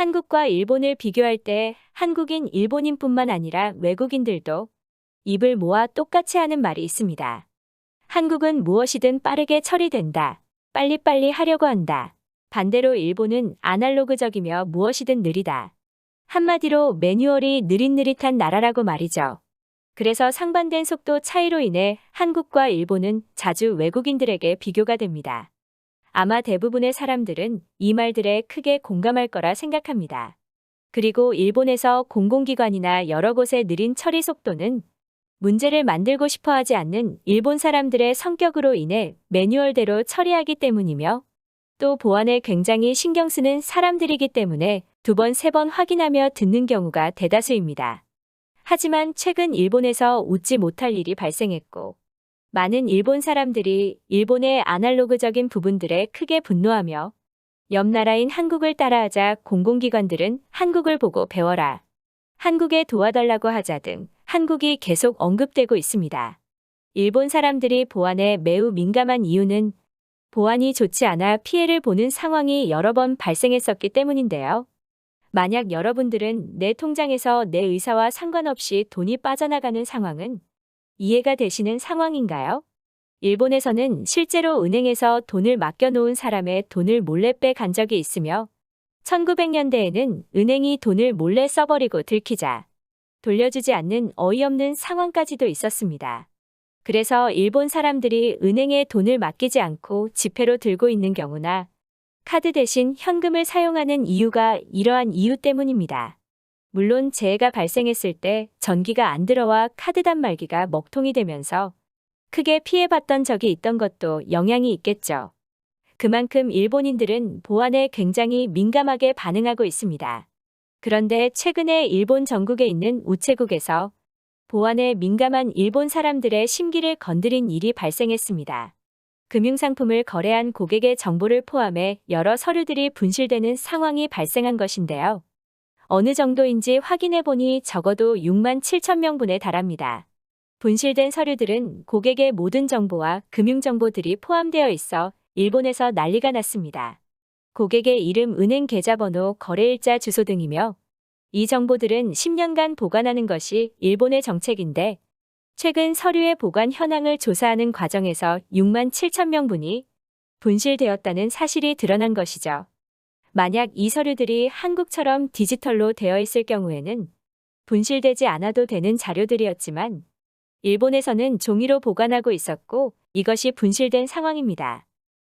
한국과 일본을 비교할 때 한국인, 일본인뿐만 아니라 외국인들도 입을 모아 똑같이 하는 말이 있습니다. 한국은 무엇이든 빠르게 처리된다. 빨리빨리 하려고 한다. 반대로 일본은 아날로그적이며 무엇이든 느리다. 한마디로 매뉴얼이 느릿느릿한 나라라고 말이죠. 그래서 상반된 속도 차이로 인해 한국과 일본은 자주 외국인들에게 비교가 됩니다. 아마 대부분의 사람들은 이 말들에 크게 공감할 거라 생각합니다. 그리고 일본에서 공공기관이나 여러 곳의 느린 처리 속도는 문제를 만들고 싶어 하지 않는 일본 사람들의 성격으로 인해 매뉴얼대로 처리하기 때문이며 또 보안에 굉장히 신경 쓰는 사람들이기 때문에 두 번, 세 번 확인하며 듣는 경우가 대다수입니다. 하지만 최근 일본에서 웃지 못할 일이 발생했고 많은 일본 사람들이 일본의 아날로그적인 부분들에 크게 분노하며 옆 나라인 한국을 따라하자 공공기관들은 한국을 보고 배워라. 한국에 도와달라고 하자 등 한국이 계속 언급되고 있습니다. 일본 사람들이 보안에 매우 민감한 이유는 보안이 좋지 않아 피해를 보는 상황이 여러 번 발생했었기 때문인데요. 만약 여러분들은 내 통장에서 내 의사와 상관없이 돈이 빠져나가는 상황은 이해가 되시는 상황인가요? 일본에서는 실제로 은행에서 돈을 맡겨놓은 사람의 돈을 몰래 빼간 적이 있으며 1900년대에는 은행이 돈을 몰래 써버리고 들키자 돌려주지 않는 어이없는 상황까지도 있었습니다. 그래서 일본 사람들이 은행에 돈을 맡기지 않고 지폐로 들고 있는 경우나 카드 대신 현금을 사용하는 이유가 이러한 이유 때문입니다. 물론 재해가 발생했을 때 전기가 안 들어와 카드 단말기가 먹통이 되면서 크게 피해봤던 적이 있던 것도 영향이 있겠죠. 그만큼 일본인들은 보안에 굉장히 민감하게 반응하고 있습니다. 그런데 최근에 일본 전국에 있는 우체국에서 보안에 민감한 일본 사람들의 심기를 건드린 일이 발생했습니다. 금융상품을 거래한 고객의 정보를 포함해 여러 서류들이 분실되는 상황이 발생한 것인데요. 어느 정도인지 확인해 보니 적어도 6만 7천 명분에 달합니다. 분실된 서류들은 고객의 모든 정보와 금융정보들이 포함되어 있어 일본에서 난리가 났습니다. 고객의 이름, 은행 계좌번호, 거래일자, 주소 등이며 이 정보들은 10년간 보관하는 것이 일본의 정책인데 최근 서류의 보관 현황을 조사하는 과정에서 6만 7천 명분이 분실되었다는 사실이 드러난 것이죠. 만약 이 서류들이 한국처럼 디지털로 되어 있을 경우에는 분실되지 않아도 되는 자료들이었지만 일본에서는 종이로 보관하고 있었고 이것이 분실된 상황입니다.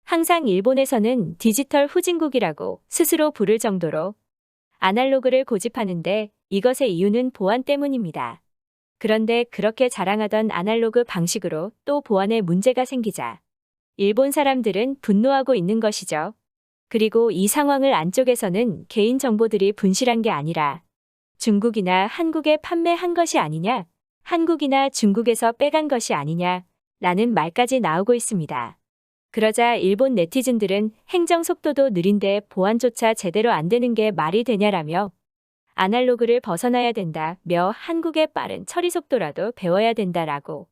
항상 일본에서는 디지털 후진국이라고 스스로 부를 정도로 아날로그를 고집하는데 이것의 이유는 보안 때문입니다. 그런데 그렇게 자랑하던 아날로그 방식으로 또 보안에 문제가 생기자 일본 사람들은 분노하고 있는 것이죠. 그리고 이 상황을 안쪽에서는 개인 정보들이 분실한 게 아니라 중국이나 한국에 판매한 것이 아니냐, 한국이나 중국에서 빼간 것이 아니냐, 라는 말까지 나오고 있습니다. 그러자 일본 네티즌들은 행정 속도도 느린데 보안조차 제대로 안 되는 게 말이 되냐라며 아날로그를 벗어나야 된다며 한국의 빠른 처리 속도라도 배워야 된다라고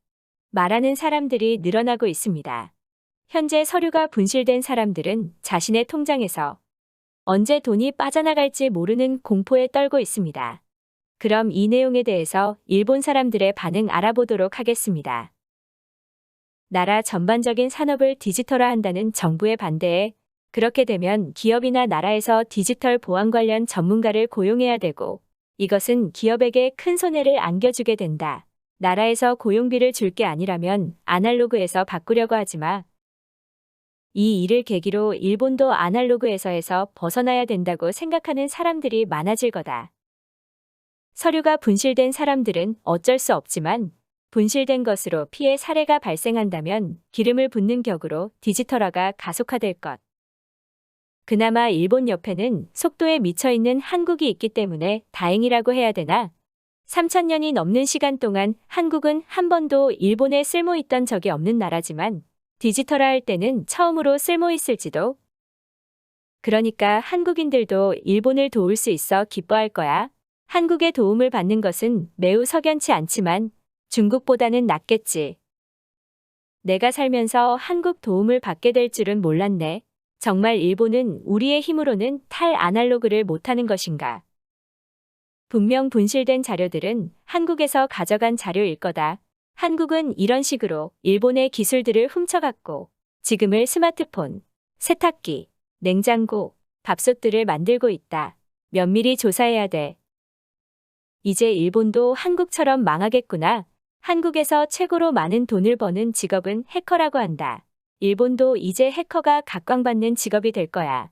말하는 사람들이 늘어나고 있습니다. 현재 서류가 분실된 사람들은 자신의 통장에서 언제 돈이 빠져나갈지 모르는 공포에 떨고 있습니다. 그럼 이 내용에 대해서 일본 사람들의 반응 알아보도록 하겠습니다. 나라 전반적인 산업을 디지털화한다는 정부의 반대에 그렇게 되면 기업이나 나라에서 디지털 보안 관련 전문가를 고용해야 되고 이것은 기업에게 큰 손해를 안겨주게 된다. 나라에서 고용비를 줄 게 아니라면 아날로그에서 바꾸려고 하지 마. 이 일을 계기로 일본도 아날로그에서에서 벗어나야 된다고 생각하는 사람들이 많아질 거다. 서류가 분실된 사람들은 어쩔 수 없지만 분실된 것으로 피해 사례가 발생한다면 기름을 붓는 격으로 디지털화가 가속화될 것. 그나마 일본 옆에는 속도에 미쳐 있는 한국이 있기 때문에 다행이라고 해야 되나? 3천년이 넘는 시간 동안 한국은 한 번도 일본에 쓸모 있던 적이 없는 나라지만 디지털화 할 때는 처음으로 쓸모 있을지도. 그러니까 한국인들도 일본을 도울 수 있어 기뻐할 거야. 한국의 도움을 받는 것은 매우 석연치 않지만 중국보다는 낫겠지. 내가 살면서 한국 도움을 받게 될 줄은 몰랐네. 정말 일본은 우리의 힘으로는 탈 아날로그를 못하는 것인가? 분명 분실된 자료들은 한국에서 가져간 자료일 거다. 한국은 이런 식으로 일본의 기술들을 훔쳐갔고 지금을 스마트폰, 세탁기, 냉장고, 밥솥들을 만들고 있다. 면밀히 조사해야 돼. 이제 일본도 한국처럼 망하겠구나. 한국에서 최고로 많은 돈을 버는 직업은 해커라고 한다. 일본도 이제 해커가 각광받는 직업이 될 거야.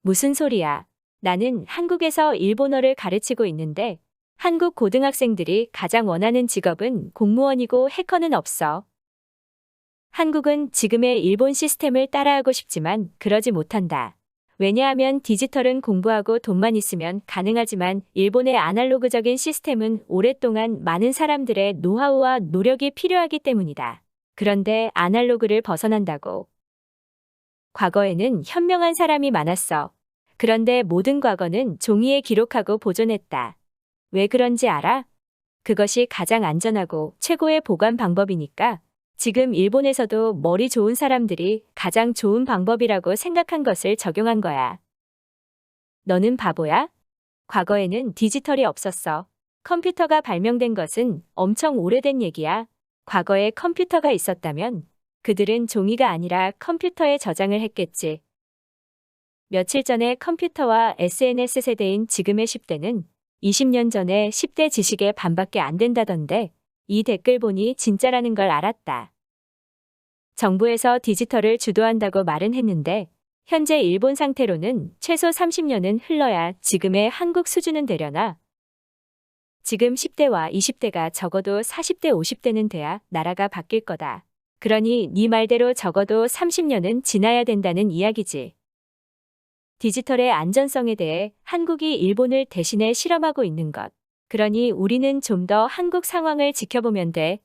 무슨 소리야. 나는 한국에서 일본어를 가르치고 있는데 한국 고등학생들이 가장 원하는 직업은 공무원이고 해커는 없어. 한국은 지금의 일본 시스템을 따라하고 싶지만 그러지 못한다. 왜냐하면 디지털은 공부하고 돈만 있으면 가능하지만 일본의 아날로그적인 시스템은 오랫동안 많은 사람들의 노하우와 노력이 필요하기 때문이다. 그런데 아날로그를 벗어난다고. 과거에는 현명한 사람이 많았어. 그런데 모든 과거는 종이에 기록하고 보존했다. 왜 그런지 알아? 그것이 가장 안전하고 최고의 보관 방법이니까 지금 일본에서도 머리 좋은 사람들이 가장 좋은 방법이라고 생각한 것을 적용한 거야. 너는 바보야? 과거에는 디지털이 없었어. 컴퓨터가 발명된 것은 엄청 오래된 얘기야. 과거에 컴퓨터가 있었다면 그들은 종이가 아니라 컴퓨터에 저장을 했겠지. 며칠 전에 컴퓨터와 SNS 세대인 지금의 10대는 20년 전에 10대 지식의 반밖에 안 된다던데 이 댓글 보니 진짜라는 걸 알았다. 정부에서 디지털을 주도한다고 말은 했는데 현재 일본 상태로는 최소 30년은 흘러야 지금의 한국 수준은 되려나. 지금 10대와 20대가 적어도 40대 50대는 돼야 나라가 바뀔 거다. 그러니 네 말대로 적어도 30년은 지나야 된다는 이야기지. 디지털의 안전성에 대해 한국이 일본을 대신해 실험하고 있는 것. 그러니 우리는 좀 더 한국 상황을 지켜보면 돼.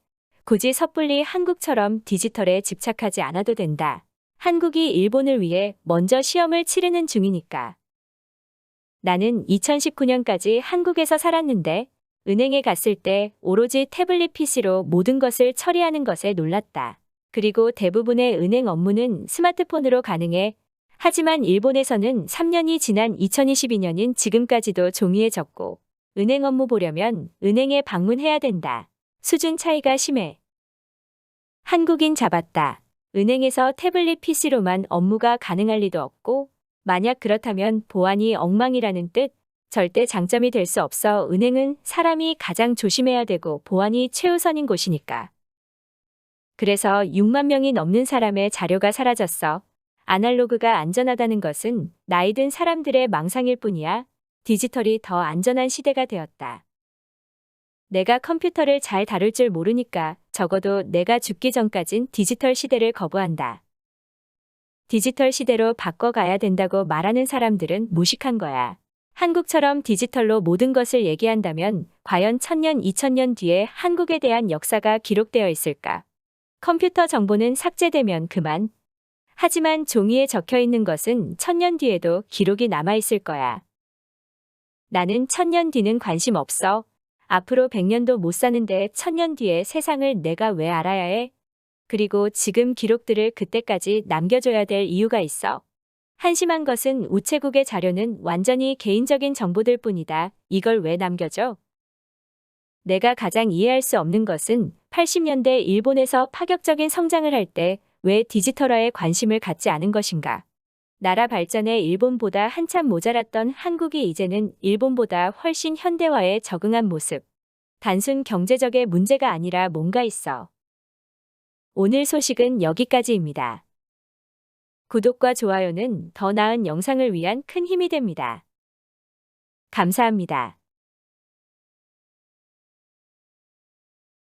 굳이 섣불리 한국처럼 디지털에 집착하지 않아도 된다. 한국이 일본을 위해 먼저 시험을 치르는 중이니까. 나는 2019년까지 한국에서 살았는데 은행에 갔을 때 오로지 태블릿 PC로 모든 것을 처리하는 것에 놀랐다. 그리고 대부분의 은행 업무는 스마트폰으로 가능해. 하지만 일본에서는 3년이 지난 2022년인 지금까지도 종이에 적고 은행 업무 보려면 은행에 방문해야 된다. 수준 차이가 심해. 한국인 잡았다. 은행에서 태블릿 PC로만 업무가 가능할 리도 없고, 만약 그렇다면 보안이 엉망이라는 뜻, 절대 장점이 될 수 없어 은행은 사람이 가장 조심해야 되고 보안이 최우선인 곳이니까. 그래서 6만 명이 넘는 사람의 자료가 사라졌어. 아날로그가 안전하다는 것은 나이 든 사람들의 망상일 뿐이야. 디지털이 더 안전한 시대가 되었다. 내가 컴퓨터를 잘 다룰 줄 모르니까 적어도 내가 죽기 전까진 디지털 시대를 거부한다. 디지털 시대로 바꿔가야 된다고 말하는 사람들은 무식한 거야. 한국처럼 디지털로 모든 것을 얘기한다면 과연 천년, 이천년 뒤에 한국에 대한 역사가 기록되어 있을까? 컴퓨터 정보는 삭제되면 그만. 하지만 종이에 적혀 있는 것은 천년 뒤에도 기록이 남아있을 거야. 나는 천년 뒤는 관심 없어. 앞으로 100년도 못 사는데 천년 뒤에 세상을 내가 왜 알아야 해? 그리고 지금 기록들을 그때까지 남겨줘야 될 이유가 있어. 한심한 것은 우체국의 자료는 완전히 개인적인 정보들 뿐이다. 이걸 왜 남겨줘? 내가 가장 이해할 수 없는 것은 80년대 일본에서 파격적인 성장을 할 때 왜 디지털화에 관심을 갖지 않은 것인가? 나라 발전에 일본보다 한참 모자랐던 한국이 이제는 일본보다 훨씬 현대화에 적응한 모습. 단순 경제적의 문제가 아니라 뭔가 있어. 오늘 소식은 여기까지입니다. 구독과 좋아요는 더 나은 영상을 위한 큰 힘이 됩니다. 감사합니다.